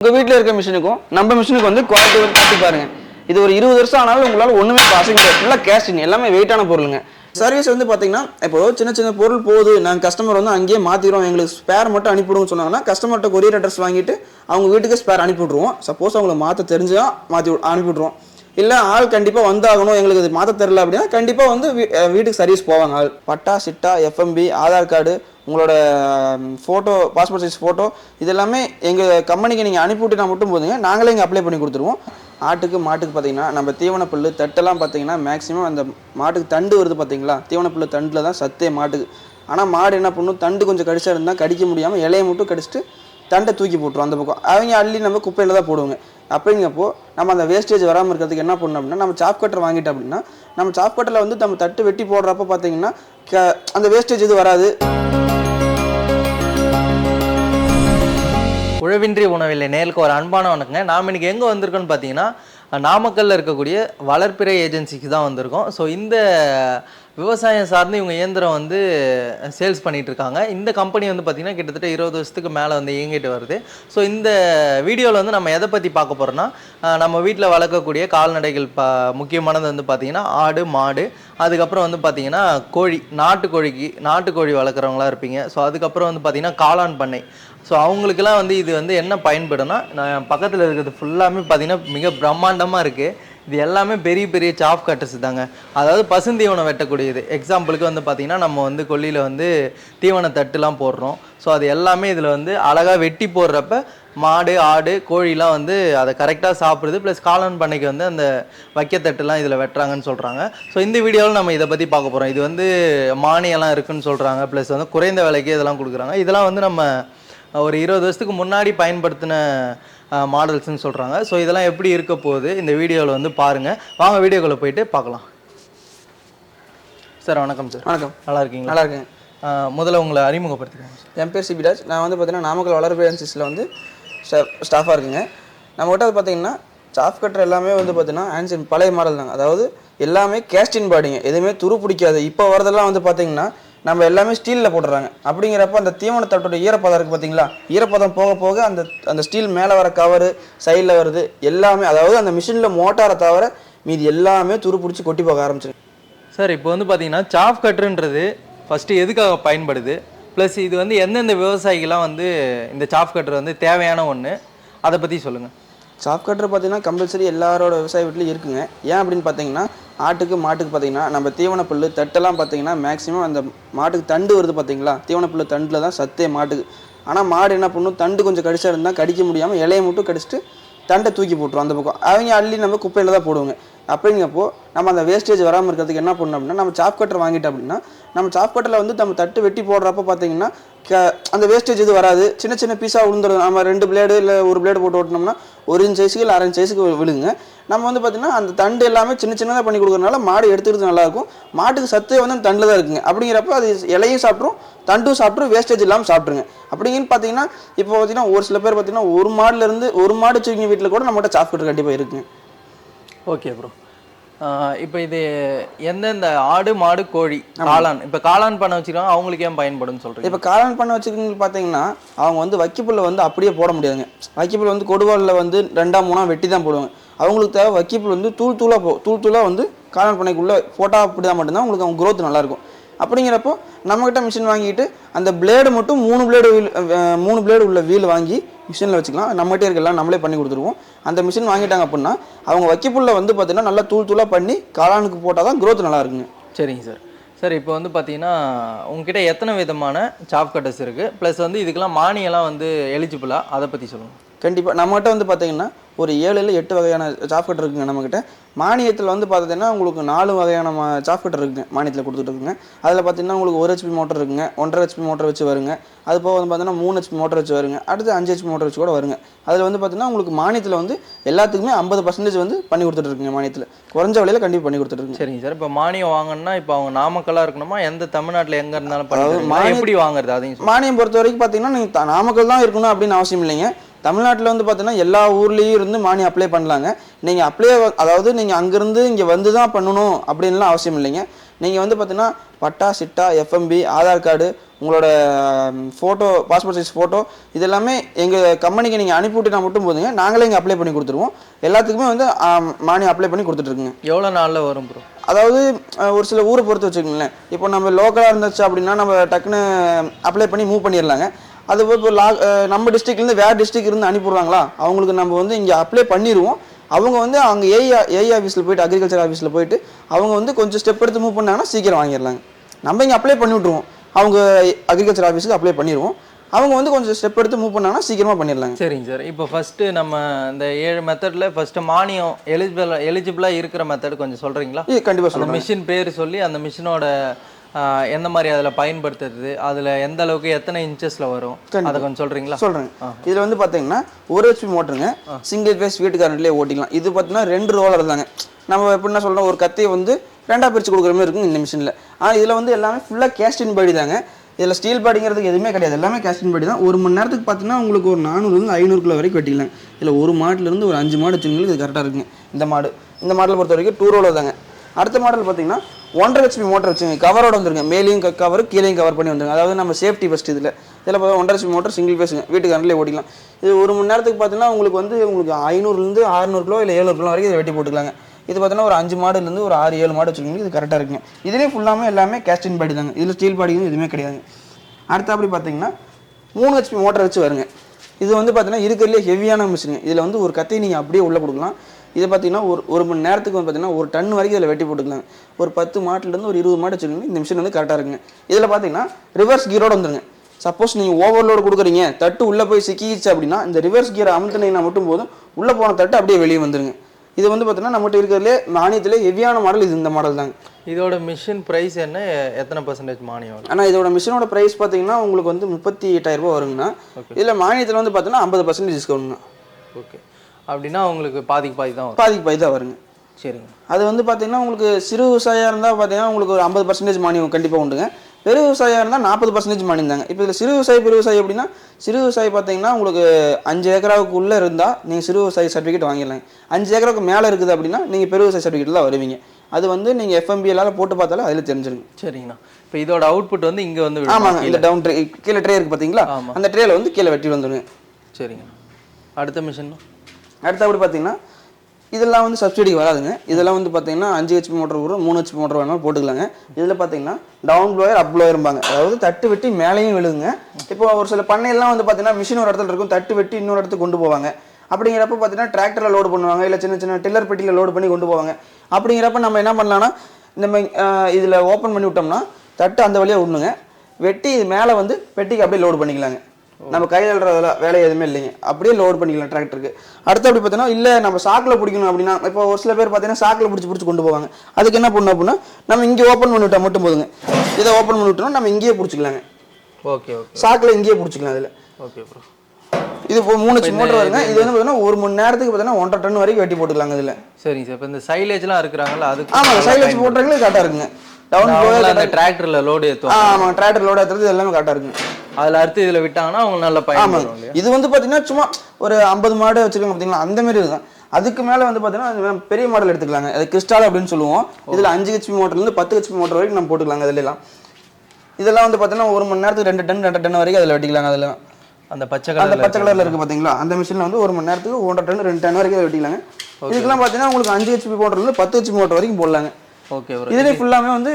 உங்கள் வீட்டில் இருக்க மிஷினுக்கும் நம்ம மிஷினுக்கு வந்து குவாலிட்டி வந்து பார்த்து பாருங்க. இது ஒரு இருபது வருஷம் ஆனாலும் உங்களால் ஒன்றுமே அசைக்க முடியாது ஃபுல்லாக கேஷின் எல்லாமே வெயிட்டான பொருளுங்க. சர்வீஸ் வந்து பார்த்தீங்கன்னா இப்போ சின்ன சின்ன பொருள் போகுது நாங்கள் கஸ்டமர் வந்து அங்கேயே மாற்றிடுவோம் எங்களுக்கு ஸ்பேர் மட்டும் அனுப்பிவிடுவோம்னு சொன்னாங்கன்னா கஸ்டமர்கிட்ட கொரியர் அட்ரஸ் வாங்கிட்டு அவங்க வீட்டுக்கு ஸ்பேர் அனுப்பி விட்ருவோம் சப்போஸ் அவங்களை மாற்ற தெரிஞ்சால் மாற்றி அனுப்பி விட்ருவோம் இல்லை ஆள் கண்டிப்பாக வந்தாகணும். எங்களுக்கு இது மாற்ற தெரில அப்படின்னா கண்டிப்பாக வந்து வீட்டுக்கு சர்வீஸ் போவாங்க. ஆள். பட்டா சிட்டா எஃப்எம்பி ஆதார் கார்டு உங்களோட ஃபோட்டோ பாஸ்போர்ட் சைஸ் ஃபோட்டோ இது எல்லாமே எங்கள் கம்பெனிக்கு நீங்கள் அனுப்பிவிட்டுனா மட்டும் போதுங்க. நாங்களே இங்கே அப்ளை பண்ணி கொடுத்துருவோம். ஆட்டுக்கு மாட்டுக்கு பார்த்தீங்கன்னா நம்ம தீவன புல்லு தட்டெல்லாம் பார்த்தீங்கன்னா மேக்ஸிமம் அந்த மாட்டுக்கு தண்டு வருது பார்த்தீங்களா தீவன புல்லு தண்டில் தான் சத்தே மாட்டுக்கு. ஆனால் மாடு என்ன பண்ணும்? தண்டு கொஞ்சம் கடிச்சா இருந்தால் கடிக்க முடியாமல் இலையை மட்டும் கடிச்சிட்டு தண்டை தூக்கி போட்டுரும் அந்த பக்கம். அவங்க அள்ளி நம்ம குப்பையில் தான் போடுவோங்க. அப்படிங்கப்போ நம்ம அந்த வேஸ்டேஜ் வராமல் இருக்கிறதுக்கு என்ன பண்ணணும் அப்படின்னா நம்ம சாப் கட்டர் வாங்கிட்டோம் அப்படின்னா நம்ம சாப் கட்டரில் வந்து நம்ம தட்டு வெட்டி போடுறப்ப பார்த்தீங்கன்னா க- அந்த வேஸ்டேஜ் இது வராது. உழவின்றி உணவில்லை. நேருக்கு ஒரு அன்பான வணக்கங்க நாம் இன்றைக்கி எங்கே வந்திருக்கோன்னு பார்த்தீங்கன்னா நாமக்கல்லில் இருக்கக்கூடிய வளர்ப்பிறை ஏஜென்சிக்கு தான் வந்திருக்கோம். ஸோ இந்த விவசாயம் சார்ந்து இவங்க இயந்திரம் வந்து சேல்ஸ் பண்ணிகிட்டு இருக்காங்க இந்த கம்பெனி வந்து பார்த்திங்கன்னா கிட்டத்தட்ட இருபது வருஷத்துக்கு மேலே வந்து இயங்கிட்டு வருது. ஸோ இந்த வீடியோவில் வந்து நம்ம எதை பற்றி பார்க்க போகிறோம்னா நம்ம வீட்டில் வளர்க்கக்கூடிய கால்நடைகள் ப முக்கியமானது வந்து பார்த்திங்கன்னா ஆடு மாடு அதுக்கப்புறம் வந்து பார்த்திங்கன்னா கோழி நாட்டுக்கோழிக்கு நாட்டுக்கோழி வளர்க்குறவங்களா இருப்பீங்க. ஸோ அதுக்கப்புறம் வந்து பார்த்திங்கன்னா காளான் பண்ணை. ஸோ அவங்களுக்கெல்லாம் வந்து இது வந்து என்ன பயன்படும்னா நான் பக்கத்தில் இருக்கிறது ஃபுல்லாமே பார்த்தீங்கன்னா மிக பிரம்மாண்டமாக இருக்குது இது எல்லாமே பெரிய பெரிய சாஃப் கட்டர்ஸ் தாங்க. அதாவது பசுந்தீவனம் வெட்டக்கூடியது. எக்ஸாம்பிளுக்கு வந்து பார்த்திங்கன்னா நம்ம வந்து கொல்லியில் வந்து தீவன தட்டுலாம் போடுறோம். ஸோ அது எல்லாமே இதில் வந்து அழகாக வெட்டி போடுறப்ப மாடு ஆடு கோழிலாம் வந்து அதை கரெக்டாக சாப்பிடுது ப்ளஸ் காளான் பண்ணைக்கு வந்து அந்த வைக்கத்தட்டுலாம் இதில் வெட்டுறாங்கன்னு சொல்கிறாங்க ஸோ இந்த வீடியோவில் நம்ம இதை பற்றி பார்க்க போகிறோம் இது வந்து மானியெல்லாம் இருக்குதுன்னு சொல்கிறாங்க ப்ளஸ் வந்து குறைந்த விலைக்கு இதெல்லாம் கொடுக்குறாங்க. இதெல்லாம் வந்து நம்ம ஒரு இருபது வருஷத்துக்கு முன்னாடி பயன்படுத்தின மாடல்ஸ்னு சொல்கிறாங்க ஸோ இதெல்லாம் எப்படி இருக்க போகுது? இந்த வீடியோவில் வந்து பாருங்கள் வாங்க வீடியோக்குள்ளே போயிட்டு பார்க்கலாம். சார் வணக்கம் சார் வணக்கம். நல்லா இருக்கீங்களா? நல்லா இருக்குங்க ஆஹ் முதல்ல உங்களை அறிமுகப்படுத்திக்கோங்க சார் என் பேர் சிபிராஜ் நான் வந்து பார்த்தீங்கன்னா நாமக்கல் வளர்ப்பு ஏஜென்சிஸில் வந்து ஸ்டாஃபாக இருக்குங்க. நம்மகிட்ட அது பார்த்தீங்கன்னா சாஃப் கட்டர் எல்லாமே வந்து பார்த்தீங்கன்னா ஆன்சன் பழைய மாடல் தாங்க. அதாவது எல்லாமே கேஸ்டின் பாடிங்க எதுவுமே துரு பிடிக்காது. இப்போ வரதெல்லாம் வந்து பார்த்தீங்கன்னா நம்ம எல்லாமே ஸ்டீலில் போட்டுறாங்க. அப்படிங்கிறப்ப அந்த தீவன தட்டோட ஈரப்பதம் இருக்குது பார்த்தீங்களா ஈரப்பதம் போக போக அந்த அந்த ஸ்டீல் மேலே வர கவரு சைடில் வருது. எல்லாமே அதாவது அந்த மிஷினில் மோட்டாரை தவிர மீதி எல்லாமே துரு பிடிச்சி கொட்டி போக ஆரம்பிச்சிரு சார் இப்போ வந்து பார்த்தீங்கன்னா சாஃப் கட்டுன்றது ஃபஸ்ட்டு எதுக்காக பயன்படுது? ப்ளஸ் இது வந்து எந்தெந்த விவசாயிகள்லாம் வந்து இந்த சாஃப் கட்டுறது வந்து தேவையான ஒன்று அதை பற்றி சொல்லுங்கள் சாஃப்ட் கட்டர் பார்த்தீங்கன்னா கம்பல்சரி எல்லாரோட விவசாய வீட்லையும் இருக்குங்க. ஏன் அப்படின்னு பார்த்தீங்கன்னா ஆட்டுக்கு மாட்டுக்கு பார்த்தீங்கன்னா நம்ம தீவன புல்லு தட்டெல்லாம் பார்த்தீங்கன்னா மேக்ஸிமம் அந்த மாட்டுக்கு தண்டு வருது பார்த்தீங்களா? தீவன புல் தண்டில் தான் சத்தே மாட்டுக்கு ஆனால் மாடு என்ன பண்ணும்? தண்டு கொஞ்சம் கடிச்சா இருந்தால் கடிக்க முடியாமல் இலையை மட்டும் கடிச்சிட்டு தண்டை தூக்கி போட்டுரும் அந்த பக்கம். அவங்க அள்ளி நம்ம குப்பையில் தான் போடுவோங்க. அப்படிங்கப்போ நம்ம அந்த வேஸ்டேஜ் வராமல் இருக்கிறதுக்கு என்ன பண்ணணும் அப்படின்னா நம்ம சாப் கட்டர் வாங்கிட்டோம் அப்படின்னா நம்ம சாப் கட்டரில் வந்து நம்ம தட்டு வெட்டி போடுறப்ப பார்த்தீங்கன்னா க- அந்த வேஸ்டேஜ் இது வராது. சின்ன சின்ன பீஸாக விழுந்துடும் நம்ம ரெண்டு பிளேடு இல்லை ஒரு பிளேடு போட்டு ஓட்டினோம்னா ஒரு இன்ச் சைஸுக்கு இல்லை அரை இன்ச் சைஸுக்கு விழுங்க. நம்ம வந்து பார்த்தீங்கன்னா அந்த தண்டு எல்லாமே சின்ன சின்னதாக பண்ணி கொடுக்குறதுனால மாடு எடுத்துக்கிறது நல்லாயிருக்கும். மாட்டுக்கு சத்து வந்து அந்த தண்டில் தான் இருக்குங்க. அப்படிங்கிறப்ப அது இலையும் சாப்பிட்ரும் தண்டும் சாப்பிட்ரும் வேஸ்டேஜ் இல்லாமல் சாப்பிட்ருங்க அப்படிங்கன்னு பார்த்தீங்கன்னா இப்போ பார்த்தீங்கன்னா ஒரு சில பேர் பார்த்தீங்கன்னா ஒரு மாடுலேருந்து ஒரு மாடு வச்சுருக்கீங்க வீட்டில் கூட நம்மகிட்ட சாப்பிட்டு கண்டிப்பாக இருக்குங்க. ஓகே ப்ரோ இப்போ இது எந்தெந்த ஆடு மாடு கோழி காளான்? இப்போ காளான் பண்ண வச்சுருக்காங்க அவங்களுக்கு ஏன் பயன்படும்னு சொல்கிறீங்க இப்போ காளான் பண்ண வச்சுருக்கீங்க பார்த்தீங்கன்னா அவங்க வந்து வைக்கப்புல்ல வந்து அப்படியே போட முடியாதுங்க. வைக்கப்புல் வந்து கொடுவாலில் வந்து ரெண்டாம் மூணாக வெட்டி தான் போடுவாங்க. அவங்களுக்கு தேவை வைக்கப்புல் வந்து தூள் தூளாக போ தூள் தூளாக வந்து காளான் பண்ணைக்குள்ளே போட்டால் அப்படி தான் மட்டும்தான் உங்களுக்கு அவங்க growth நல்லாயிருக்கும் அப்படிங்கிறப்போ நம்மக்கிட்ட மிஷின் வாங்கிட்டு அந்த பிளேடு மட்டும் மூணு பிளேடு வீல் மூணு பிளேடு உள்ள வீல் வாங்கி மிஷினில் வச்சுக்கலாம். நம்மகிட்டே இருக்கலாம் நம்மளே பண்ணி கொடுத்துருவோம். அந்த மிஷின் வாங்கிட்டாங்க அப்படின்னா அவங்க வைக்கப்புள்ள வந்து பார்த்தீங்கன்னா நல்லா தூள் தூளாக பண்ணி காளானுக்கு போட்டால் தான் க்ரோத் நல்லா இருக்குங்க. சரிங்க சார். சார் இப்போ வந்து பார்த்தீங்கன்னா உங்ககிட்ட எத்தனை விதமான சாப் கட்டர்ஸ் இருக்குது ப்ளஸ் வந்து இதுக்கெல்லாம் மானியெல்லாம் வந்து எலிஜிபிளா அதை பற்றி சொல்லுங்கள் கண்டிப்பாக நம்மகிட்ட வந்து பார்த்தீங்கன்னா ஒரு ஏழு இல்லை எட்டு வகையான சாஃப்ட்வேர் இருக்குங்க நம்மக்கிட்ட மானியத்தில் வந்து பார்த்தீங்கன்னா உங்களுக்கு நாலு வகையான சாஃப்ட்வேர் இருக்குங்க மானியத்தில் கொடுத்துட்டு இருக்குங்க. அதில் பார்த்தீங்கன்னா உங்களுக்கு ஒரு ஹெச்பி மோட்டர் இருக்குங்க ஒன்றரை ஹெச்பி மோட்டர் வச்சு வருங்க. அது போக வந்து பார்த்தீங்கன்னா மூணு ஹெச்பி மோட்டர் வச்சு வருங்க. அடுத்து அஞ்சு ஹெச்பி மோட்டர் வச்சு கூட வருங்க. அதில் வந்து பார்த்தீங்கன்னா உங்களுக்கு மானியத்தில் வந்து எல்லாத்துக்குமே ஐம்பது பர்சன்டேஜ் வந்து பண்ணி கொடுத்துட்டு இருக்குங்க மானியத்தில். குறைஞ்ச விலையில கண்டிப்பாக பண்ணி கொடுத்துட்டு சரிங்க சார். இப்போ மானியம் வாங்கணும்னா இப்போ அவங்க நாமக்கல்லாக இருக்கணுமா? எந்த தமிழ்நாட்டில் எங்கே இருந்தாலும் எப்படி வாங்குறது? அதையும். மானியம் பொறுத்த வரைக்கும் பார்த்தீங்கன்னா நீங்கள் நாமக்கல் தான் இருக்கணும் அப்படின்னு அவசியம் இல்லைங்க. தமிழ்நாட்டில் வந்து பார்த்தீங்கன்னா எல்லா ஊர்லேயும் இருந்து மானியம் அப்ளை பண்ணலாங்க. நீங்கள் அப்ளை அதாவது நீங்கள் அங்கேருந்து இங்கே வந்து தான் பண்ணணும் அப்படின்லாம் அவசியம் இல்லைங்க. நீங்கள் வந்து பார்த்தீங்கன்னா பட்டா சிட்டா எஃப்எம்பி ஆதார் கார்டு உங்களோட ஃபோட்டோ பாஸ்போர்ட் சைஸ் ஃபோட்டோ இது எல்லாமே எங்கள் கம்பெனிக்கு நீங்கள் அனுப்பிவிட்டு மட்டும் போதுங்க. நாங்களே இங்கே அப்ளை பண்ணி கொடுத்துருவோம். எல்லாத்துக்குமே வந்து மானியம் அப்ளை பண்ணி கொடுத்துட்ருக்குங்க எவ்வளோ நாளில் வரும் ப்ரோ அதாவது ஒரு சில ஊரை பொறுத்து வச்சுக்கோங்களேன். இப்போ நம்ம லோக்கலாக இருந்துச்சு அப்படின்னா நம்ம டக்குன்னு அப்ளை பண்ணி மூவ் பண்ணிடலாங்க. அது இப்போ லா நம்ம டிஸ்ட்ரிக்ட்லேருந்து வேறு டிஸ்ட்ரிக்ட் இருந்து அனுப்பிடுறாங்களா அவங்களுக்கு நம்ம வந்து இங்கே அப்ளை பண்ணிடுவோம் அவங்க வந்து அவங்க ஏஐ ஏஐ ஆஃபீஸில் போயிட்டு அக்ரிகல்ச்சர் ஆஃபீஸில் போயிட்டு அவங்க வந்து கொஞ்சம் ஸ்டெப் எடுத்து மூவ் பண்ணாங்கன்னா சீக்கிரம் வாங்கிடலாங்க. நம்ம இங்கே அப்ளை பண்ணி விட்ருவோம் அவங்க அக்ரிகல்ச்சர் ஆஃபீஸுக்கு அப்ளை பண்ணிடுவோம் அவங்க வந்து கொஞ்சம் ஸ்டெப் எடுத்து மூவ் பண்ணாங்கன்னா சீக்கிரமாக பண்ணிடலாங்க. சரிங்க சார். இப்போ ஃபஸ்ட்டு நம்ம இந்த ஏழு மெத்தடில் ஃபஸ்ட்டு மானியம் எலிஜிபிள் எலிஜிபிளாக இருக்கிற மெத்தட் கொஞ்சம் சொல்கிறீங்களா கண்டிப்பாக சொல்லுங்கள் மிஷின் பேர் சொல்லி அந்த மிஷினோட எந்த மாதிரி அதில் பயன்படுத்துறது? அதில் எந்த அளவுக்கு எத்தனை இன்ச்சஸில் வரும்? அதை கொஞ்சம் சொல்கிறீங்களா சொல்கிறேன் இதில் வந்து பார்த்தீங்கன்னா ஒரு ஹெச்பி மோட்டருங்க. சிங்கிள் ஃபேஸ் வீட்டு கரண்ட்லேயே ஓட்டிக்கலாம். இது பார்த்தீங்கன்னா ரெண்டு ரோலர் தாங்க. நம்ம எப்படின்னா சொல்கிறோம் ஒரு கத்தியை வந்து ரெண்டாக பிரித்து கொடுக்குற மாதிரி இருக்குங்க இந்த மிஷினில் ஆனால் இதில் வந்து எல்லாமே ஃபுல்லாக கேஸ்டின் பாடி தாங்க. இதில் ஸ்டீல் பாடிங்கிறதுக்கு எதுவுமே கிடையாது. எல்லாமே கேஸ்டின் பாடி தான். ஒரு மணி நேரத்துக்கு பார்த்தீங்கன்னா உங்களுக்கு ஒரு நானூறுலேருந்து ஐநூறு கிலோ வரைக்கும் வெட்டிக்கலாம் இதில் ஒரு மாட்டுலேருந்து ஒரு அஞ்சு மாடு வச்சுங்களுக்கு இது கரெக்டாக இருக்குங்க. இந்த மாடு. இந்த மாடலை பொறுத்த வரைக்கும் டூ ரோலர் தாங்க. அடுத்த மாடல் பார்த்தீங்கன்னா ஒன்றரை ஹெச்பி மோட்டர் வச்சுங்க. கவரோட வந்துருங்க. மேலேயும் கவர் கீழேயும் கவர் பண்ணி வந்துருங்க. அதாவது நம்ம சேஃப்டி ஃபஸ்ட் இதில். இதில் பார்த்தா ஒன்றரை ஹெச்பி மோட்டர் சிங்கிள் பேஸுங்க வீட்டுக்கு கரண்ட்லேயே ஓட்டிக்கலாம். இது ஒரு மணி நேரத்துக்கு பார்த்தீங்கன்னா உங்களுக்கு வந்து உங்களுக்கு ஐநூறுலேருந்து ஆறுநூறு கிலோ இல்லை ஏழுநூறு கிலோ வரைக்கும் இதை வெட்டி போட்டுக்கலாங்க. இது பார்த்தீங்கன்னா ஒரு அஞ்சு மாடுலேருந்து ஒரு ஆறு ஏழு மாடு வச்சுருக்கீங்க. இது கரெக்டாக இருக்குங்க. இதுலேயே ஃபுல்லாமே எல்லாமே கேஸ்டின் பாடி தாங்க. இதில் ஸ்டீல் பாடியும் எதுவுமே கிடையாதுங்க. அடுத்து அப்படி பார்த்தீங்கன்னா மூணு ஹெச்பி மோட்டர் வச்சு வருங்க. இது வந்து பார்த்தீங்கன்னா இருக்கிறதுலே ஹெவியான மிஷினுங்க இதில் வந்து ஒரு கத்தி நீங்கள் அப்படியே உள்ளே கொடுக்கலாம். இது பார்த்தீங்கன்னா ஒரு ஒரு மணி நேரத்துக்கு வந்து பார்த்தீங்கன்னா ஒரு டன் வரைக்கும் இதில் வெட்டி போட்டுக்கலாம். ஒரு பத்து மாட்டுலேருந்து ஒரு இருபது மாடு வச்சுக்கோங்க. இந்த மிஷின் வந்து கரெக்டாக இருக்குங்க. இதில் பார்த்தீங்கன்னா ரிவர்ஸ் கீரோட வந்துருங்க. சப்போஸ் நீங்கள் ஓவர்லோடு கொடுக்குறீங்க. தட்டு உள்ளே போய் சிக்கிச்சு அப்படின்னா இந்த ரிவர்ஸ் கீரை அமுத்துனீங்கன்னா மட்டும் போதும். உள்ளே போன தட்டு அப்படியே வெளியே வந்துருங்க. இது வந்து பார்த்தீங்கன்னா நம்மகிட்ட இருக்கிறதுலே மானியத்திலே ஹெவியான மாடல் இது. இந்த மாடல் தாங்க. இதோட மிஷின் ப்ரைஸ் என்ன? எத்தனை பர்சன்டேஜ் மானியம் ஆனால் இதோட மிஷினோட ப்ரைஸ் பார்த்தீங்கன்னா உங்களுக்கு வந்து முப்பத்தி எட்டாயிரம் ரூபாய் வருங்கண்ணா. இதில் மானியத்தில் வந்து பார்த்தீங்கன்னா ஐம்பது பர்சன்டேஜ் டிஸ்கவுண்ட்ண்ணா ஓகே. அப்படின்னா உங்களுக்கு பாதிக்கு பாதி தான் வரும். பாதிக்கு பாதி தான் வருங்க. சரிங்க. அது வந்து பார்த்தீங்கன்னா உங்களுக்கு சிறு விவசாயியாக இருந்தால் பார்த்தீங்கன்னா உங்களுக்கு ஒரு ஐம்பது பர்சன்டேஜ் மானியம் கண்டிப்பாக உண்டுங்க. பெரு விவசாயியாக இருந்தால் நாற்பது பர்சன்டேஜ் மானியம் தாங்க. இப்போ இதில் சிறு விவசாயி பெரு விவசாயி அப்படின்னா சிறு விவசாயி பார்த்தீங்கன்னா உங்களுக்கு அஞ்சு ஏக்கராவுக்குள்ளே இருந்தால் நீங்கள் சிறு விவசாயி சர்டிஃபிகேட் வாங்கிடலாம் அஞ்சு ஏக்கராவுக்கு மேலே இருக்குது அப்படின்னா நீங்கள் பெரு விவசாயி சர்டிஃபிகேட் தான் வருவீங்க. அது வந்து நீங்கள் எஃப்எம்பிஎல்லால் போட்டு பார்த்தாலும் அதில் தெரிஞ்சிருங்க. சரிங்கண்ணா. இப்போ இதோட அவுட்புட் வந்து இங்கே வந்து. ஆமாங்க இந்த டவுன் ட்ரே கீழே ட்ரே இருக்குது பார்த்தீங்களா. அந்த ட்ரேல வந்து கீழே வெட்டி வந்துருங்க சரிங்க அடுத்த மிஷின் அடுத்தபடி பார்த்தீங்கன்னா இதெல்லாம் வந்து சப்சிடிக்கு வராதுங்க. இதெல்லாம் வந்து பார்த்தீங்கன்னா அஞ்சு ஹெச்பி மோட்டர் வரும் மூணு ஹெச்பி மோட்டர் வேணாலும் போட்டுக்கலாங்க. இதில் பார்த்தீங்கன்னா டவுன் ப்ளோயர் அப் ப்ளோயர்பாங்க அதாவது தட்டு வெட்டி மேலேயும் விழுகுங்க. இப்போ ஒரு சில பண்ணையெல்லாம் வந்து பார்த்தீங்கன்னா மிஷின் ஒரு இடத்துல இருக்கும் தட்டு வெட்டி இன்னொரு இடத்துக்கு கொண்டு போவாங்க. அப்படிங்கிறப்ப பார்த்தீங்கன்னா டிராக்டரில் லோடு பண்ணுவாங்க இல்லை சின்ன சின்ன டில்லர் பெட்டியில் லோடு பண்ணி கொண்டு போவாங்க. அப்படிங்கிறப்ப நம்ம என்ன பண்ணலாம்னா நம்ம இதில் ஓப்பன் பண்ணி விட்டோம்னா தட்டு அந்த வழியாக விடணுங்க. வெட்டி இது மேலே வந்து பெட்டிக்கு அப்படியே லோடு பண்ணிக்கலாங்க. நம்ம கையில் எழுறதுல வேலை எதுவுமே இல்லைங்க. அப்படியே லோட் பண்ணிக்கலாம் டிராக்டருக்கு அடுத்து அப்படி பார்த்தீங்கன்னா இல்லை நம்ம சாக்கில் பிடிக்கணும் அப்படின்னா இப்போ ஒரு சில பேர் பார்த்தீங்கன்னா சாக்கில் பிடிச்சி பிடிச்சி கொண்டு போவாங்க. அதுக்கு என்ன பண்ணணும் அப்படின்னா நம்ம இங்கே ஓப்பன் பண்ணி விட்டா மட்டும் போதுங்க. இதை ஓப்பன் பண்ணி விட்டோம்னா நம்ம இங்கேயே பிடிச்சிக்கலாங்க. Okay okay. சாக்கில் இங்கேயே பிடிச்சிக்கலாம் அதில். ஓகே ப்ரோ இது இப்போ மூணு மோட்டர் வருங்க. இது வந்து பார்த்தீங்கன்னா ஒரு மணி நேரத்துக்கு பார்த்தீங்கன்னா ஒன்றரை டன் வரைக்கும் வெட்டி போட்டுக்கலாங்க இதில். சரிங்க சார் இப்போ இந்த சைலேஜ்லாம் இருக்கிறாங்கல்ல அதுக்கு ஆமாங்க சைலன்ஸ் போட்டுறதுக்கு கரெக்டாக இருக்குங்க. டவுன் அவங்கள அந்த டிராக்டர்ல லோடு ஏற்றுவோம் ஆமாம் டிராக்டர் லோட் ஏற்றுறது எல்லாமே கரெக்டாக இருக்குங்க அதில் அறுத்து இதில் விட்டாங்கன்னா அவங்க நல்ல பயன் இது வந்து பார்த்தீங்கன்னா சும்மா ஒரு ஐம்பது மாடு வச்சிருக்காங்க பார்த்தீங்களா அந்த மாதிரி இருக்கும் அதுக்கு மேலே வந்து பார்த்தீங்கன்னா பெரிய மாடல் எடுத்துக்கலாங்க. அது கிறிஸ்டால் அப்படின்னு சொல்லுவோம். இதில் அஞ்சு ஹெச்பி மோட்டர்லேருந்து பத்து ஹெச்பி மோட்டர் வரைக்கும் நம்ம போட்டுக்கலாங்க இதுல எல்லாம் இதெல்லாம் வந்து பார்த்தீங்கன்னா ஒரு மணி நேரத்துக்கு ரெண்டு டன் ரெண்டு டன் வரைக்கும் அதில் வெட்டிக்கலாங்க அதில். அந்த பச்சை அந்த கலர்ல பச்சை கலரில் இருக்குது பார்த்தீங்களா அந்த மிஷினில் வந்து ஒரு மணி நேரத்துக்கு ஒன்றரை டன் ரெண்டு டன் வரைக்கும் வெட்டிக்கலாங்க. இதுக்கெல்லாம் பார்த்தீங்கன்னா உங்களுக்கு அஞ்சு ஹெச்பி மோட்டர்லேருந்து பத்து ஹெச்பி மோட்டர் வரைக்கும் போடலாங்க. ஓகே ப்ரோ இதுலேயே ஃபுல்லாமே வந்து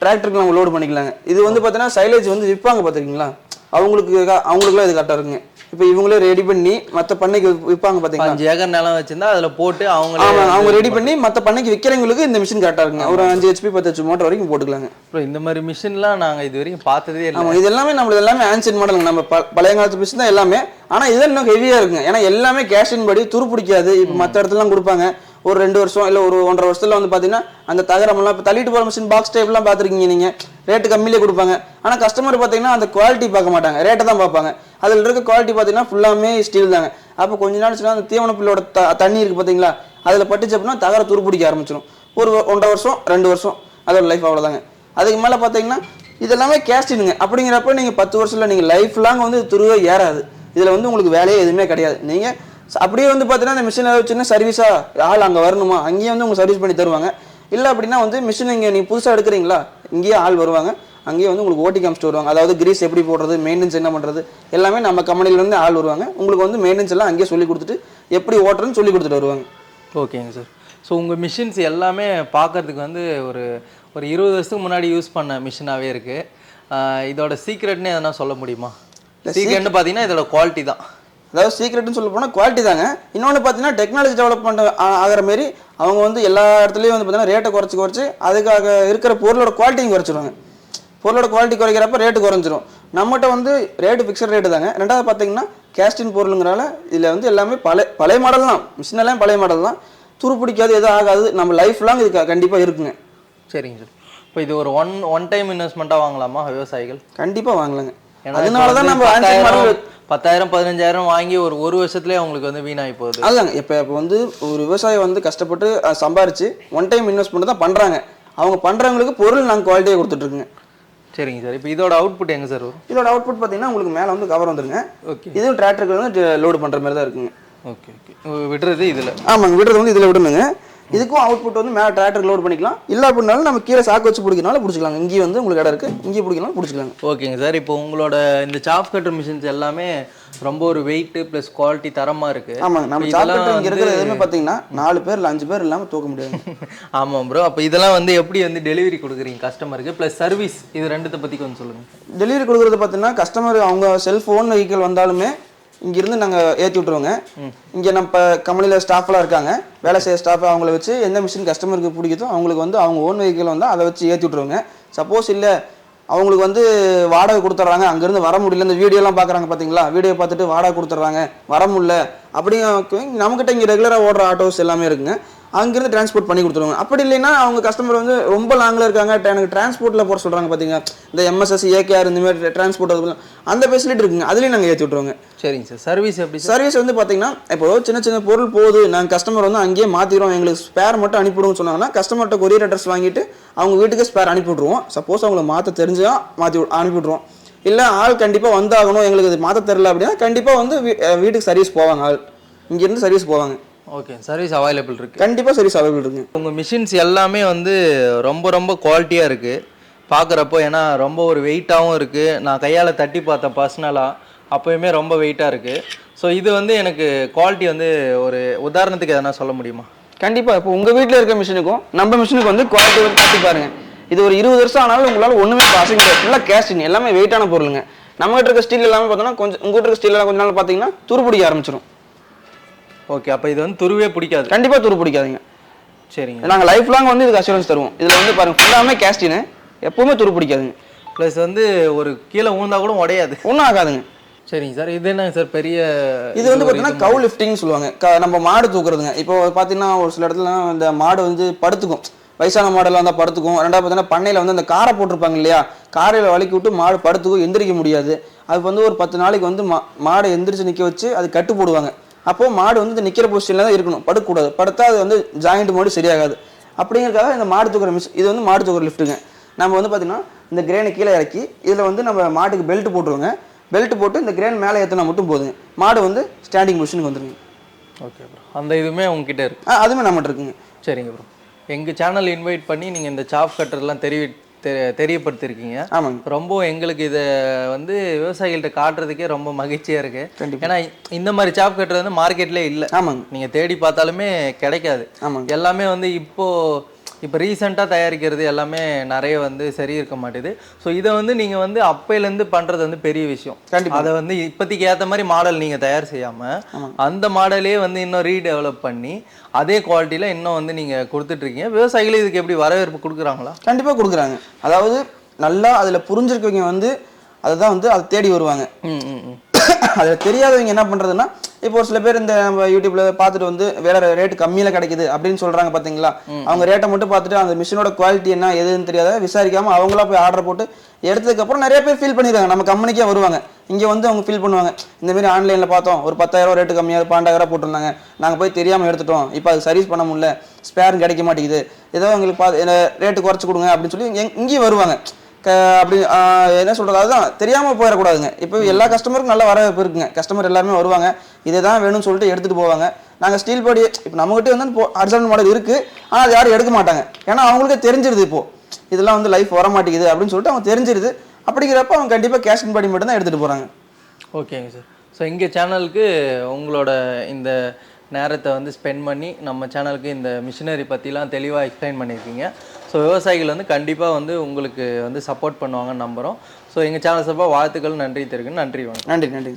டிராக்டருக்கு நம்ம லோடு பண்ணிக்கலாங்க. இது வந்து பார்த்தீங்கன்னா சைலேஜ் வந்து விற்பாங்க பார்த்துருக்கீங்களா அவங்களுக்கு அவங்களுக்குலாம் இது கரெக்டாக இருக்குங்க. இப்போ இவங்களே ரெடி பண்ணி மற்ற பண்ணைக்கு விற்பாங்க பார்த்தீங்களா அஞ்சு ஏக்கர் நிலம் வச்சிருந்தா அதுல போட்டு அவங்களே ஆமாம் அவங்க ரெடி பண்ணி மற்ற பண்ணைக்கு விற்கிறவங்களுக்கு இந்த மிஷின் கரெக்டாக இருக்குங்க. ஒரு அஞ்சு ஹெச்பி பத்து ஹெச்பி மோட்டர் வரைக்கும் போட்டுக்கலாங்க. ப்ரோ இந்த மாதிரி மிஷின்லாம் நாங்க இது வரைக்கும் பார்த்ததே இல்லை. இது எல்லாமே நம்மளது எல்லாமே ஆன்சைன் மாடலுங்க நம்ம பழைய காலத்து மிஷின் தான் எல்லாமே. ஆனால் இது இன்னும் ஹெவியாக இருக்குங்க. ஏன்னா எல்லாமே கேஷின் படி துரு பிடிக்காது. இப்போ மற்ற இடத்துலலாம் கொடுப்பாங்க. ஒரு ரெண்டு வருஷம் இல்லை ஒரு ஒன்றரை வருஷத்தில் வந்து பார்த்தீங்கன்னா அந்த தகரமெல்லாம் இப்போ தள்ளிட்டு போகிற மிஷின் பாக்ஸ் டைப்லாம் பார்த்துருக்கீங்க நீங்கள் ரேட்டு கம்மியிலே கொடுப்பாங்க. ஆனால் கஸ்டமர் பார்த்தீங்கன்னா அந்த குவாலிட்டி பார்க்க மாட்டாங்க. ரேட்டை தான் பார்ப்பாங்க. அதில் இருக்க குவாலிட்டி பார்த்தீங்கன்னா ஃபுல்லாமே ஸ்டீல் தாங்க. அப்போ கொஞ்ச நாள் சொன்னால் அந்த தீவன புல்லோட த தண்ணி இருக்குது பார்த்தீங்களா அதில் பட்டுச்சு அப்படின்னா தகர துரு பிடிக்க ஆரம்பிச்சிடும் ஒரு ஒன்றரை வருஷம் ரெண்டு வருஷம் அதோட லைஃப் அவ்வளோதாங்க அதுக்கு மேலே பார்த்தீங்கன்னா இதெல்லாமே கேஸ்டினுங்க அப்படிங்கிறப்ப நீங்கள் பத்து வருஷத்தில் நீங்கள் லைஃப் லாங் வந்து துருவே ஏறாது. இதில் வந்து உங்களுக்கு வேலையே எதுவுமே கிடையாது. நீங்கள் அப்படியே வந்து பார்த்தீங்கன்னா அந்த மிஷின் ஏதாவது சின்ன சர்வீஸாக ஆள் அங்கே வரணுமா? அங்கேயே வந்து உங்களுக்கு சர்வீஸ் பண்ணி தருவாங்க. இல்லை அப்படின்னா வந்து மிஷின் இங்கே நீங்கள் புதுசாக எடுக்கிறீங்களா? இங்கேயே ஆள் வருவாங்க. அங்கேயே வந்து உங்களுக்கு ஓட்டி காமிச்சிட்டு வருவாங்க. அதாவது கிரீஸ் எப்படி போடுறது மெயின்டெனன்ஸ் என்ன பண்ணுறது எல்லாமே நம்ம கம்பெனிலேருந்து ஆள் வருவாங்க. உங்களுக்கு வந்து மெயின்டெனன்ஸ் எல்லாம் அங்கேயே சொல்லி கொடுத்துட்டு எப்படி ஓட்டுறதுன்னு சொல்லி கொடுத்துட்டு வருவாங்க. ஓகேங்க சார். ஸோ உங்கள் மிஷின்ஸ் எல்லாமே பார்க்கறதுக்கு வந்து ஒரு ஒரு இருபது வருஷத்துக்கு முன்னாடி யூஸ் பண்ண மிஷினாகவே இருக்குது இதோட சீக்ரெட்னு எதனா சொல்ல முடியுமா? சீக்ரெட்னு பார்த்தீங்கன்னா இதோட குவாலிட்டி தான். அதாவது சீக்ரெட்னு சொல்ல போனால் குவாலிட்டி தாங்க. இன்னொன்று பார்த்தீங்கன்னா டெக்னாலஜி டெவலப்மெண்ட் ஆகிற மாரி அவங்க வந்து எல்லா இடத்துலையும் வந்து பார்த்தீங்கன்னா ரேட்டை குறைச்சி குறைச்சி அதுக்காக இருக்கிற பொருளோட குவாலிட்டியும் குறைச்சிருவாங்க. பொருளோட குவாலிட்டி குறைக்கிறப்ப ரேட்டு குறைஞ்சிரும். நம்மகிட்ட வந்து ரேட்டு ஃபிக்ஸட் ரேட்டு தாங்க. ரெண்டாவது பார்த்தீங்கன்னா கேஸ்டின் பொருளுங்கிறனால இதில் வந்து எல்லாமே பழைய பழைய மாடல் தான். மிஷின் எல்லாம் பழைய மாடல் தான். துரு பிடிக்காது எதுவும் ஆகாது. நம்ம லைஃப் லாங் இது கண்டிப்பாக இருக்குங்க. சரிங்க சார். இப்போ இது ஒரு ஒன் ஒன் டைம் இன்வெஸ்ட்மெண்ட்டாக வாங்கலாமா விவசாயிகள்? கண்டிப்பாக வாங்கலாங்க. அதனால தான் நம்ம பத்தாயிரம் பதினஞ்சாயிரம் வாங்கி ஒரு ஒரு வருஷத்துலேயே அவங்களுக்கு வந்து வீணாகி போகுது. அதுதாங்க. இப்போ இப்போ வந்து ஒரு விவசாயி வந்து கஷ்டப்பட்டு சம்பாரிச்சு ஒன் டைம் இன்வெஸ்ட்மெண்ட் தான் பண்ணுறாங்க அவங்க பண்ணுறவங்களுக்கு பொருள் நாங்கள் குவாலிட்டியாக கொடுத்துட்ருக்குங்க. சரிங்க சார். இப்போ இதோட அவுட்புட் எங்கே சார் வரும்? இதோட அவுட்புட் பார்த்தீங்கன்னா உங்களுக்கு மேலே வந்து கவர் வந்துருங்க. ஓகே இதுவும் டிராக்டருக்கு வந்து லோடு பண்ணுற மாதிரி தான் இருக்குங்க. ஓகே ஓகே விடுறது இதில். ஆமாங்க. விடுறது வந்து இதில் விடணுங்க. இதுக்கும் அவுட்புட் வந்து மேலே டிராக்டர் லோட் பண்ணிக்கலாம். இல்லை அப்படின்னாலும் நம்ம கீழே சாக்கு வச்சு பிடிக்கனாலும் பிடிச்சிக்கலாம் இங்கேயும் வந்து உங்களுக்கு இடம் இருக்குது இங்கேயும் பிடிக்கலாம் பிடிச்சிக்கலாங்க. ஓகேங்க சார். இப்போ உங்களோட இந்த சாப் கட்டர் மிஷின்ஸ் எல்லாமே ரொம்ப ஒரு வெயிட்டு ப்ளஸ் குவாலிட்டி தரமாக இருக்குது ஆமாங்க. நம்ம சாப்பிட்டு இங்கே இருக்கிற எதுவுமே பார்த்தீங்கன்னா நாலு பேர் இல்லை அஞ்சு பேர் இல்லாமல் தூக்க முடியாது. ஆமாம் ப்ரோ அப்போ இதெல்லாம் வந்து எப்படி வந்து டெலிவரி கொடுக்குறீங்க கஸ்டமருக்கு ப்ளஸ் சர்வீஸ் இது ரெண்டுத்தை பற்றி கொஞ்சம் சொல்லுங்கள் டெலிவரி கொடுக்குறது பார்த்தீங்கன்னா கஸ்டமர் அவங்க செல்ஃபோன் வெஹிக்கிள் வந்தாலுமே இங்கேருந்து நாங்கள் ஏற்றி விட்ருவோங்க இங்கே நம்ம கம்பெனியில் ஸ்டாஃப்லாம் இருக்காங்க. வேலை செய்ய ஸ்டாஃப் அவங்கள வச்சு எந்த மிஷின் கஸ்டமருக்கு பிடிக்குதோ அவங்களுக்கு வந்து அவங்க ஓன் வெஹிக்கிள் வந்தால் அதை வச்சு ஏற்றி விட்ருவோங்க சப்போஸ் இல்லை அவங்களுக்கு வந்து வாடகை கொடுத்துட்றாங்க. அங்கேருந்து வர முடியல. இந்த வீடியோலாம் பார்க்குறாங்க பார்த்தீங்களா வீடியோ பார்த்துட்டு வாடகை கொடுத்துட்றாங்க. வர முடியல. அப்படிங்க நம்மக்கிட்ட இங்கே ரெகுலராக ஓடுற ஆட்டோஸ் எல்லாமே இருக்குங்க. அங்கேருந்து டிரான்ஸ்போர்ட் பண்ணி கொடுத்துருவாங்க. அப்படி இல்லைன்னா அவங்க கஸ்டமர் வந்து ரொம்ப லாங்கில் இருக்காங்க. எனக்கு டிரான்ஸ்போர்ட்டில் போட சொல்கிறாங்க பார்த்தீங்க இந்த எம்எஸ்எஸ் ஏகேஆர் இந்த மாதிரி டிரான்ஸ்போர்ட் அந்த ஃபெசிலிட்டி இருக்குங்க. அதுலேயும் நாங்கள் ஏற்றி விட்ருவோங்க சரிங்க சார். சர்வீஸ் எப்படி சார்? சர்வீஸ் வந்து பார்த்தீங்கன்னா இப்போ சின்ன சின்ன பொருள் போகுது. நாங்கள் கஸ்டமர் வந்து அங்கேயே மாற்றிடுவோம் எங்களுக்கு ஸ்பேர் மட்டும் அனுப்பிவிடுவோம்னு சொன்னாங்கன்னா கஸ்டமர்கிட்ட கொரியர் அட்ரஸ் வாங்கிட்டு அவங்க வீட்டுக்கு ஸ்பேர் அனுப்பி விட்ருவோம் சப்போஸ் அவங்கள மாற்ற தெரிஞ்சா மாற்றி அனுப்பி விட்ருவோம் இல்லை ஆள் கண்டிப்பாக வந்தாகணும். எங்களுக்கு இது மாற்ற தெரில அப்படின்னா கண்டிப்பாக வந்து வீட்டுக்கு சர்வீஸ் போவாங்க ஆள். இங்கேருந்து சர்வீஸ் போவாங்க. ஓகே சர்வீஸ் அவைலபிள் இருக்குது கண்டிப்பாக சர்வீஸ் அவைலபிள் இருக்குங்க உங்கள் மிஷின்ஸ் எல்லாமே வந்து ரொம்ப ரொம்ப குவாலிட்டியாக இருக்குது பார்க்குறப்போ ஏன்னா ரொம்ப ஒரு வெயிட்டாகவும் இருக்குது நான் கையால் தட்டி பார்த்தேன் பர்சனலாக அப்போயுமே ரொம்ப வெயிட்டாக இருக்குது ஸோ இது வந்து எனக்கு குவாலிட்டி வந்து ஒரு உதாரணத்துக்கு எதனா சொல்ல முடியுமா? கண்டிப்பா. இப்போ உங்க வீட்ல இருக்க மிஷினுக்கும் நம்ம மிஷினுக்கு வந்து குவாலிட்டி வந்து கட்டி பாருங்க. இது ஒரு இருபது வருஷம் ஆனாலும் உங்களால ஒண்ணுமே பாசிங் முடியாது ஃபுல்லாக கேஸ்டின் எல்லாமே வெயிட்டான பொருளுங்க. நம்ம கிட்ட இருக்க ஸ்டீல் எல்லாமே பார்த்தோம்னா கொஞ்சம் உங்க கிட்ட இருக்க ஸ்டீல் எல்லாம் கொஞ்ச நாள் பார்த்தீங்கன்னா துரு பிடிக்க ஆரம்பிச்சிடும் ஓகே அப்போ இது வந்து துருவே பிடிக்காது. கண்டிப்பா துரு பிடிக்காதுங்க. சரிங்க. நாங்க லைஃப் லாங் வந்து இதுக்கு அஷூரன்ஸ் தருவோம். இதுல வந்து பாருங்க ஃபுல்லாமே கேஸ்டின் எப்பவுமே துரு பிடிக்காதுங்க. ப்ளஸ் வந்து ஒரு கீழே ஊந்தா கூட உடையாது. ஒன்றும் ஆகாதுங்க. சரிங்க சார் இது என்ன சார் பெரிய இது வந்து பார்த்தீங்கன்னா கவு லிஃப்டிங் சொல்லுவாங்க. க- நம்ம மாடு தூக்குறதுங்க. இப்போ பார்த்தீங்கன்னா ஒரு சில இடத்துல இந்த மாடு வந்து படுத்துக்கும். வயசான மாடெல்லாம் வந்தால் படுத்துக்கும். ரெண்டாவது பார்த்தீங்கன்னா பண்ணையில் வந்து அந்த காரை போட்டிருப்பாங்க இல்லையா? காரையில் வலிக்கி விட்டு மாடு படுத்துக்கும் எந்திரிக்க முடியாது. அது வந்து ஒரு பத்து நாளைக்கு வந்து மா மாடை எந்திரிச்சு நிற்க வச்சு அது கட்டு போடுவாங்க. அப்போது மாடு வந்து நிற்கிற பொசிஷனில் தான் இருக்கணும். படுக்கக்கூடாது. படுத்தா அது வந்து ஜாயிண்ட் மோடி சரியாகாது. அப்படிங்கிறதுக்காக இந்த மாடு தூக்குற மிஸ் இது வந்து மாடு தூக்குற லிஃப்ட்டுங்க நம்ம வந்து பார்த்தீங்கன்னா இந்த கிரேனை கீழே இறக்கி இதில் வந்து நம்ம மாட்டுக்கு பெல்ட் போட்டுருவோங்க. பெல்ட் போட்டு இந்த கிரேன் மேலே ஏற்றினா மட்டும் போதுங்க. மாடு வந்து ஸ்டாண்டிங் பொசிஷனுக்கு வந்துருங்க. ஓகே ப்ரோ அந்த இதுவுமே உங்ககிட்ட இருக்கு. ஆ அதுவுமே நம்மகிட்ட இருக்குங்க. சரிங்க ப்ரோ எங்கள் சேனல் இன்வைட் பண்ணி நீங்கள் இந்த சாப் கட்டர்லாம் தெரிய தெ- தெரியப்படுத்திருக்கீங்க. ஆமாங்க. ரொம்ப எங்களுக்கு இதை வந்து விவசாயிகள்கிட்ட காட்டுறதுக்கே ரொம்ப மகிழ்ச்சியாக இருக்கு. கண்டிப்பா. ஏன்னா இந்த மாதிரி சாப் கட்டுறது வந்து மார்க்கெட்லேயே இல்லை. ஆமாங்க. நீங்கள் தேடி பார்த்தாலுமே கிடைக்காது. ஆமாங்க. எல்லாமே வந்து இப்போ இப்போ ரீசெண்டாக தயாரிக்கிறது எல்லாமே நிறைய வந்து சரி இருக்க மாட்டேது. ஸோ இதை வந்து நீங்கள் வந்து அப்பையிலேருந்து பண்ணுறது வந்து பெரிய விஷயம். கண்டிப்பா. அதை வந்து இப்போதைக்கு ஏற்ற மாதிரி மாடல் நீங்கள் தயார் செய்யாமல் அந்த மாடலே வந்து இன்னும் ரீடெவலப் பண்ணி அதே குவாலிட்டியில் இன்னும் வந்து நீங்கள் கொடுத்துட்ருக்கீங்க. விவசாயிகள் இதுக்கு எப்படி வரவேற்பு கொடுக்குறாங்களா? கண்டிப்பாக கொடுக்குறாங்க. அதாவது நல்லா அதில் புரிஞ்சிருக்கவங்க வந்து அதுதான் வந்து அதை தேடி வருவாங்க. அதில் தெரியாதவங்க என்ன பண்ணுறதுன்னா இப்போ ஒரு சில பேர் இந்த நம்ம யூடியூப்ல பார்த்துட்டு வந்து வேற ரேட் கம்மியில் கிடைக்குது அப்படின்னு சொல்றாங்க பார்த்தீங்களா அவங்க ரேட்டை மட்டும் பார்த்துட்டு அந்த மிஷினோட குவாலிட்டி என்ன எதுன்னு தெரியாத விசாரிக்காம அவங்களா போய் ஆர்டர் போட்டு எடுத்ததுக்கப்புறம் நிறைய பேர் ஃபீல் பண்ணிடுறாங்க நம்ம கம்பெனிக்கே வருவாங்க. இங்கே வந்து அவங்க ஃபீல் பண்ணுவாங்க. இந்த மாதிரி ஆன்லைனில் பார்த்தோம். ஒரு பத்தாயிரம் ரேட்டு கம்மியாக பன்னெண்டாயிரம் போட்டிருந்தாங்க. நாங்கள் போய் தெரியாமல் எடுத்துட்டோம். இப்போ அது சர்வீஸ் பண்ண முடியல. ஸ்பேர் கிடைக்க மாட்டேங்குது. ஏதோ எங்களுக்கு பா ரேட்டு குறைச்சி கொடுங்க அப்படின்னு சொல்லி இங்க- இங்கேயும் வருவாங்க. க அப்படி என்ன சொல்றது அதுதான். தெரியாம போயிடக்கூடாதுங்க இப்போ எல்லா கஸ்டமருக்கும் நல்ல வரவேற்பு இருக்குங்க. கஸ்டமர் எல்லாருமே வருவாங்க. இதை தான் வேணும்னு சொல்லிட்டு எடுத்துட்டு போவாங்க. நாங்க ஸ்டீல் பாடி இப்போ நம்மகிட்ட வந்து அர்ஜென்ட் மாடல் இருக்கு. ஆனா அது யாரும் எடுக்க மாட்டாங்க. ஏன்னா அவங்களுக்கே தெரிஞ்சிருது இப்போ. இதெல்லாம் வந்து லைஃப் வர மாட்டேங்குது அப்படின்னு சொல்லிட்டு அவங்க தெரிஞ்சிருது. அப்படிங்கிறப்ப அவங்க கண்டிப்பாக கேஷ் இன் பாடி மட்டும் தான் எடுத்துகிட்டு போகிறாங்க ஓகேங்க சார் ஸோ இங்கே சேனலுக்கு உங்களோட இந்த நேரத்தை வந்து ஸ்பெண்ட் பண்ணி நம்ம சேனலுக்கு இந்த மிஷினரி பற்றிலாம் தெளிவாக எக்ஸ்பிளைன் பண்ணியிருக்கீங்க. ஸோ விவசாயிகள் வந்து கண்டிப்பாக வந்து உங்களுக்கு வந்து சப்போர்ட் பண்ணுவாங்கன்னு நம்புகிறோம் ஸோ எங்கள் சேனல் சார்பாக வாழ்த்துக்கள் நன்றி தெரிவிக்கணும் நன்றி வணக்கம். நன்றி நன்றி.